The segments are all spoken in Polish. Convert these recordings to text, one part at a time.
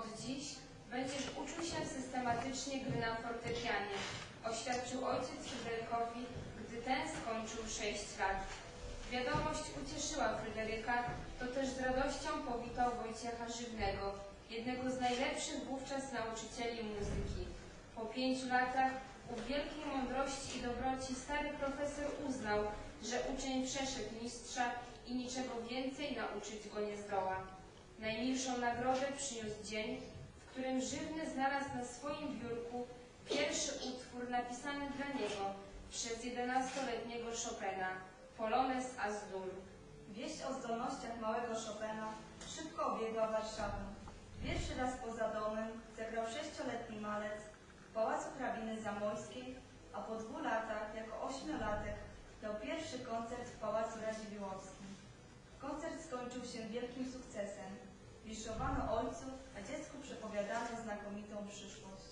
Od dziś będziesz uczył się systematycznie gry na fortepianie, oświadczył ojciec Fryderykowi, gdy ten skończył sześć lat. Wiadomość ucieszyła Fryderyka, to też z radością powitał Wojciecha Żywnego, jednego z najlepszych wówczas nauczycieli muzyki. Po pięciu latach ów wielkiej mądrości i dobroci stary profesor uznał, że uczeń przeszedł mistrza i niczego więcej nauczyć go nie zdoła. Najmilszą nagrodę przyniósł dzień, w którym Żywny znalazł na swoim biurku pierwszy utwór napisany dla niego przez jedenastoletniego Chopina, Polones Azdur. Wieść o zdolnościach małego Chopina szybko obiegła Warszawę. Pierwszy raz poza domem zagrał sześcioletni malec w Pałacu Hrabiny Zamojskiej, a po dwóch latach, jako ośmiolatek, dał pierwszy koncert w Pałacu Radziwiłłowskim. Koncert skończył się wielkim sukcesem. Wiszowano ojców, a dziecku przepowiadano znakomitą przyszłość.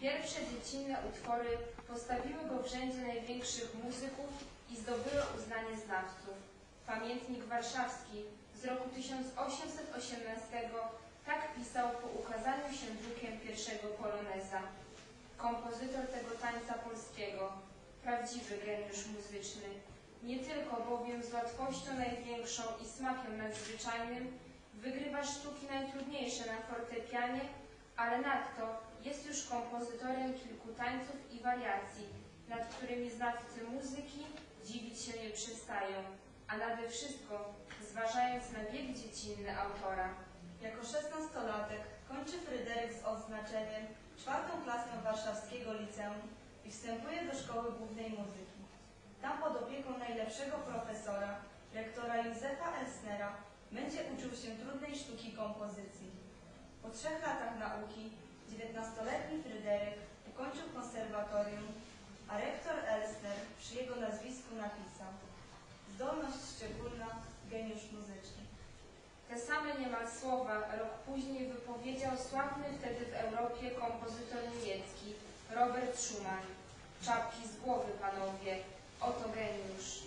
Pierwsze dziecinne utwory postawiły go w rzędzie największych muzyków i zdobyły uznanie znawców. Pamiętnik warszawski z roku 1818 tak pisał po ukazaniu się drukiem pierwszego poloneza. Kompozytor tego tańca polskiego, prawdziwy geniusz muzyczny, nie tylko bowiem z łatwością największą i smakiem nadzwyczajnym wygrywa sztuki najtrudniejsze na fortepianie, ale nadto jest już kompozytorem kilku tańców i wariacji, nad którymi znawcy muzyki dziwić się nie przestają, a nade wszystko zważając na wiek dziecinny autora. Jako szesnastolatek kończy Fryderyk z odznaczeniem czwartą klasę warszawskiego liceum i wstępuje do szkoły głównej muzyki. Tam pod opieką najlepszego profesora, rektora Józefa Elsnera, będzie uczył się trudnej sztuki kompozycji. Po trzech latach nauki dziewiętnastoletni Fryderyk ukończył konserwatorium, a rektor Elsner przy jego nazwisku napisał Zdolność szczególna, geniusz muzyczny. Te same niemal słowa rok później wypowiedział sławny wtedy w Europie kompozytor niemiecki Robert Schumann. Czapki z głowy, panowie, oto geniusz.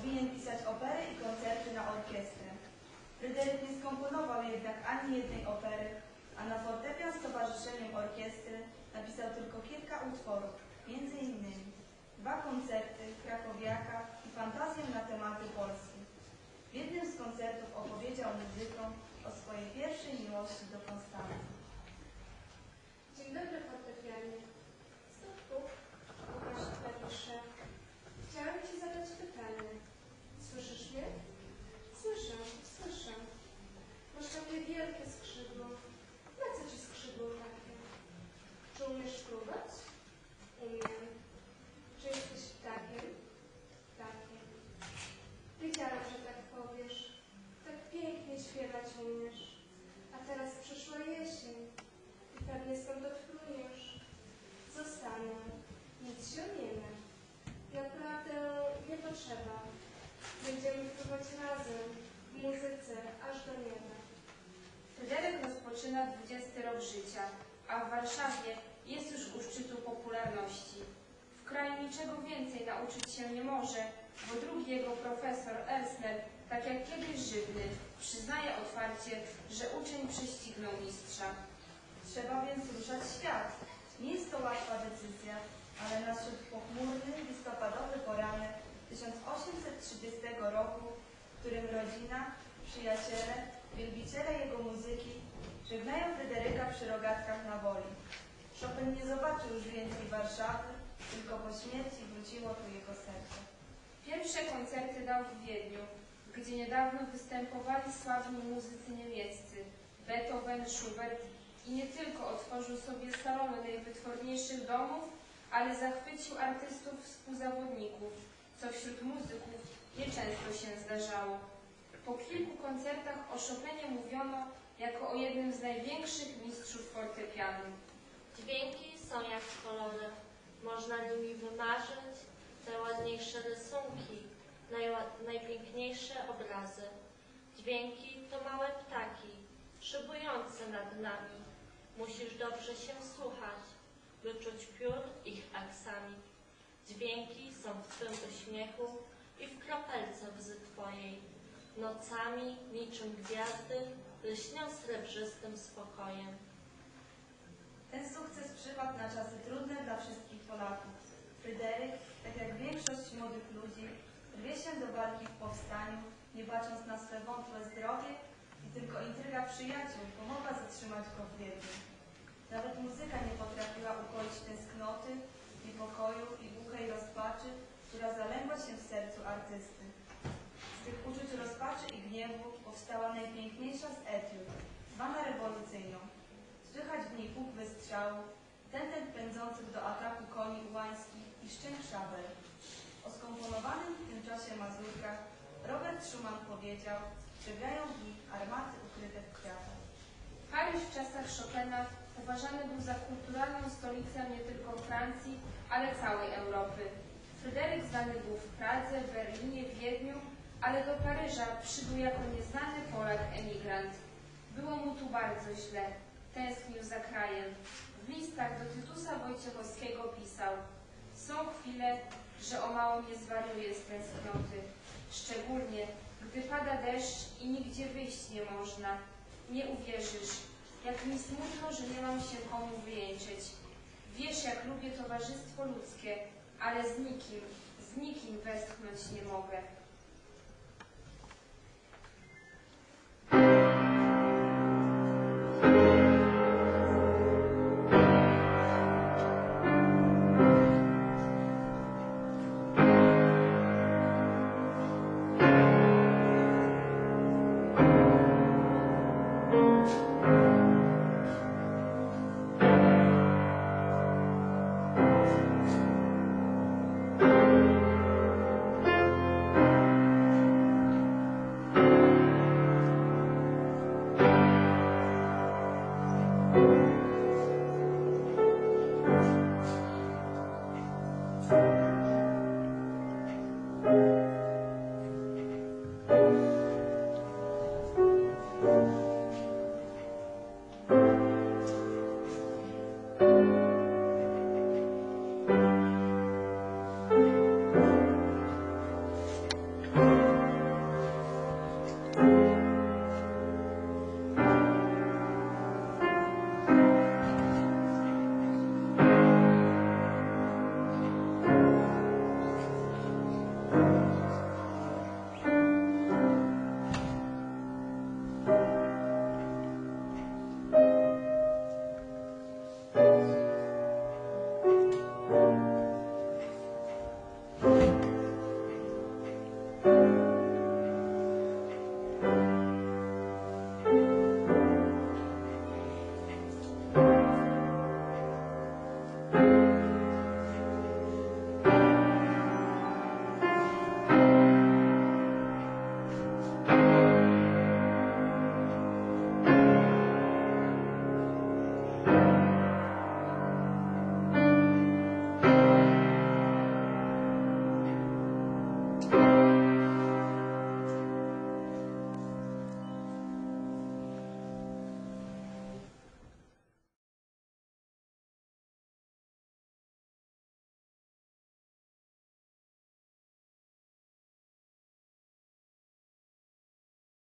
Powinien pisać opery i koncerty na orkiestrę. Fryderyk nie skomponował jednak ani jednej opery, a na fortepian z towarzyszeniem orkiestry napisał tylko kilka utworów, między innymi dwa koncerty, Krakowiaka i fantazję na tematy polskie. W jednym z koncertów opowiedział muzykom o swojej pierwszej miłości do Konstancji. Dzień dobry, fortepianie. wielkie skrzydło. Na co ci skrzydło takie? Czy umiesz fruwać? Umiem. Czy jesteś ptakiem? Ptakiem. Wiedziałam, że tak powiesz. Tak pięknie śpiewać umiesz. A teraz przyszła jesień i pewnie stąd odplujesz. Zostanę. Nic się nie da. Naprawdę nie potrzeba. Będziemy fruwać razem w muzyce aż do nieba życia, a w Warszawie jest już u szczytu popularności. W kraju niczego więcej nauczyć się nie może, bo drugi jego profesor Elsner, tak jak kiedyś żywny, przyznaje otwarcie, że uczeń prześcignął mistrza. Trzeba więc ruszać świat. Nie jest to łatwa decyzja, ale nadszedł pochmurny, listopadowy poranek 1830 roku, w którym rodzina, przyjaciele, wielbiciele jego muzyki żegnają Fryderyka przy rogatkach na woli. Chopin nie zobaczył już więcej Warszawy, tylko po śmierci wróciło tu jego serce. Pierwsze koncerty dał w Wiedniu, gdzie niedawno występowali sławni muzycy niemieccy Beethoven, Schubert i nie tylko otworzył sobie salony najwytworniejszych domów, ale zachwycił artystów współzawodników, co wśród muzyków nieczęsto się zdarzało. Po kilku koncertach o Chopinie mówiono jako o jednym z największych mistrzów fortepianu. Dźwięki są jak kolory. Można nimi wymarzyć najładniejsze rysunki, najpiękniejsze obrazy. Dźwięki to małe ptaki, szybujące nad nami. Musisz dobrze się słuchać, by czuć piór ich aksami. Dźwięki są w Twym uśmiechu i w kropelce łzy Twojej. Nocami, niczym gwiazdy, lśnią srebrzystym spokojem. Ten sukces przypadł na czasy trudne dla wszystkich Polaków. Fryderyk, tak jak większość młodych ludzi, rwie się do walki w powstaniu, nie bacząc na swe wątłe zdrowie i tylko intryga przyjaciół pomogła zatrzymać go w. Nawet muzyka nie potrafiła ukoić tęsknoty, niepokoju i głuchej rozpaczy, która zalęgła się w sercu artysty. Z tych uczuć rozpaczy i gniewu powstała najpiękniejsza z etiud, zwana rewolucyjną. Słychać w niej huk wystrzału, tentent pędzących do ataku koni ułańskich i szczęk szabel. O skomponowanym w tym czasie mazurkach Robert Schumann powiedział, że grają w nich armaty ukryte w kwiatach. Paryż w czasach Chopina uważany był za kulturalną stolicę nie tylko Francji, ale całej Europy. Fryderyk znany był w Pradze, Berlinie, Wiedniu, ale do Paryża przybył jako nieznany Polak emigrant. Było mu tu bardzo źle. Tęsknił za krajem. W listach do Tytusa Wojciechowskiego pisał Są chwile, że o mało nie zwariuję z tęsknoty. Szczególnie, gdy pada deszcz i nigdzie wyjść nie można. Nie uwierzysz, jak mi smutno, że nie mam się komu wyjęczyć. Wiesz, jak lubię towarzystwo ludzkie, ale z nikim, z nikim westchnąć nie mogę.